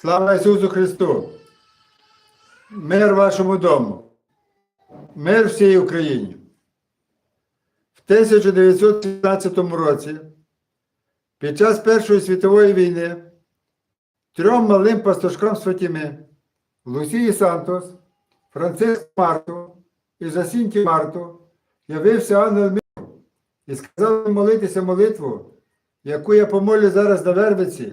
Слава Ісусу Христу! Мир вашому дому! Мир всій Україні! В 1917 році, під час Першої світової війни, трьом малим пастушкам з Фатіми Лусії Сантос, Франциск Марту і Жасінті Марту явився ангел миру і сказав молитися молитву, яку я помолю зараз на Вербиці,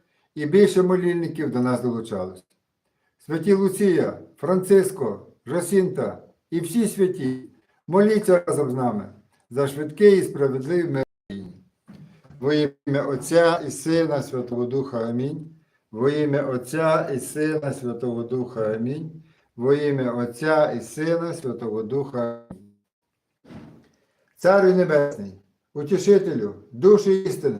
і більше молільників до нас долучалось. Святі Луція, Франциско, Жасінта і всі святі, моліться разом з нами за швидкий і справедливий мир. Во ім'я Отця і Сина Святого Духа Амінь. Во ім'я Отця і Сина Святого Духа Амінь. Во ім'я Отця і Сина Святого Духа. Амінь. Царю Небесний, утішителю, душі істини,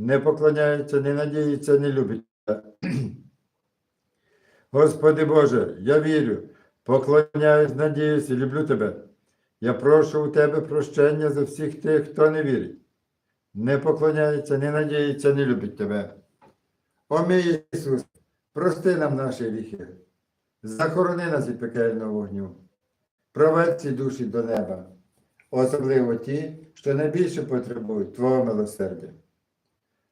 не поклоняється, не надіється, не любить. Господи Боже, я вірю, поклоняюсь, надіюсь і люблю Тебе. Я прошу у Тебе прощення за всіх тих, хто не вірить, не поклоняється, не надіється, не любить Тебе. О мій Ісус, прости нам наші гріхи, захорони нас від пекельного вогню, проведь ці душі до неба, особливо ті, що найбільше потребують Твого милосердя.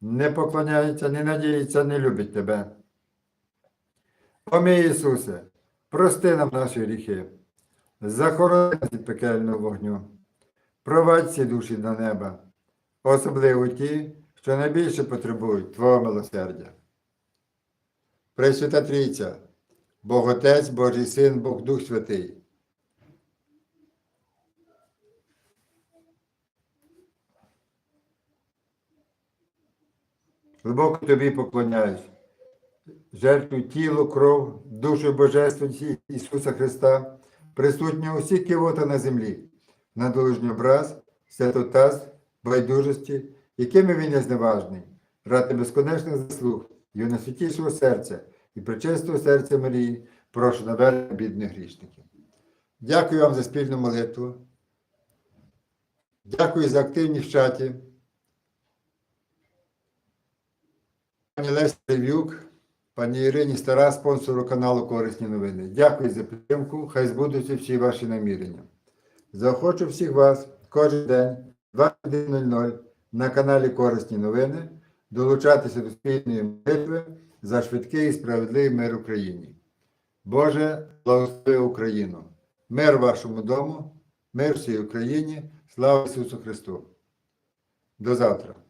не поклоняється, не надіється, не любить Тебе. О Ісусе, прости нам наші гріхи, захорони від пекельного вогню, провадь ці душі до неба, особливо ті, що найбільше потребують Твого милосердя. Пресвята Трійця, Бог Отець, Божий Син, Бог Дух Святий. Глибоко тобі поклоняюсь. Жертву тіло, кров, душу Божественності Ісуса Христа, присутнього усіх кивота на землі, на долужній образ, святотаз, байдужості, якими він є зневажний, ради безконечних заслуг, його найсвятішого серця і причистого серця Марії, прошу наверх бідних грішників. Дякую вам за спільну молитву. Дякую за активність в чаті. Пані Лесі Левюк, пані Ірині Стара, спонсору каналу Корисні новини. Дякую за підтримку. Хай збудуться всі ваші намірення. Заохочу всіх вас кожен день 21.00 на каналі Корисні новини долучатися до спільної молитви за швидкий і справедливий мир Україні. Боже, благослови Україну! Мир вашому дому, мир всій Україні, слава Ісусу Христу! До завтра!